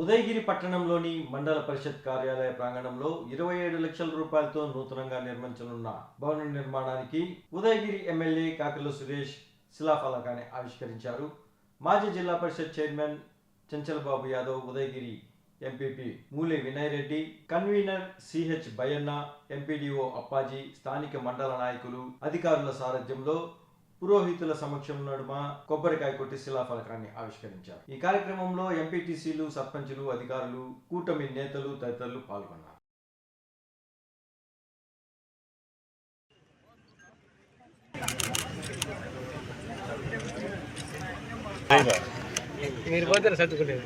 ఉదయగిరి పట్టణంలోని మండల పరిషత్ కార్యాలయ ప్రాంగణంలో ఇరవై ఏడు లక్షల రూపాయలతో నూతనంగా నిర్మించనున్న భవన నిర్మాణానికి ఉదయగిరి ఎమ్మెల్యే కాకల సురేష్ శిలాఫలకాన్ని ఆవిష్కరించారు. మాజీ Zilla Parishad chairman Chanchalababu Yadav Udayagiri MPP Mule Vinay Reddy convener CH Bhayanna MPDO Appaji స్థానిక మండల నాయకులు అధికారుల సారథ్యంలో పురోహితుల సమక్షం నడుమ కొబ్బరికాయ కొట్టి శిలాఫలకాన్ని ఆవిష్కరించారు. ఈ కార్యక్రమంలో ఎంపీటీసీలు సర్పంచులు అధికారులు కూటమి నేతలు తదితరులు పాల్గొన్నారు. మీరు పోతే సర్దుకునేది.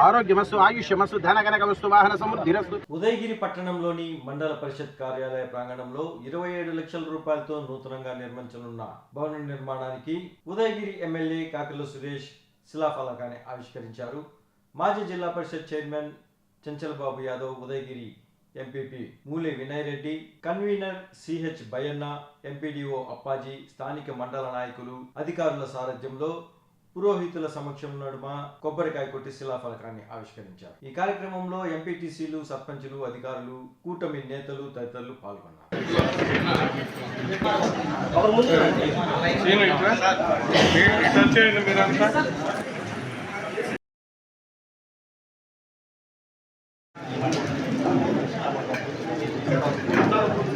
ఆరోగ్యమస్సు ఆయుష్యమస్సు ధనగనకమస్సు వాహన సమృద్ధిరస్సు ఉదయగిరి పట్టణంలోని మండల పరిషత్ కార్యాలయ ప్రాంగణంలో ఇరవై ఏడు లక్షల రూపాయలతో నూతనంగా నిర్మించనున్న భవన నిర్మాణానికి ఉదయగిరి ఎమ్మెల్యే కాకల సురేష్ శిలాఫలకాన్ని ఆవిష్కరించారు. మాజీ Zilla Parishad chairman Chanchalababu Yadav Udayagiri MPP Muli Vinay Reddy convener CH Bayanna MPDO Appaji స్థానిక మండల నాయకులు అధికారుల సారథ్యంలో పురోహితుల సమక్షం నడుమ కొబ్బరికాయ కొట్టి శిలాఫలకాన్ని ఆవిష్కరించారు. ఈ కార్యక్రమంలో ఎంపీటీసీలు సర్పంచులు అధికారులు కూటమి నేతలు తదితరులు పాల్గొన్నారు. Thank you.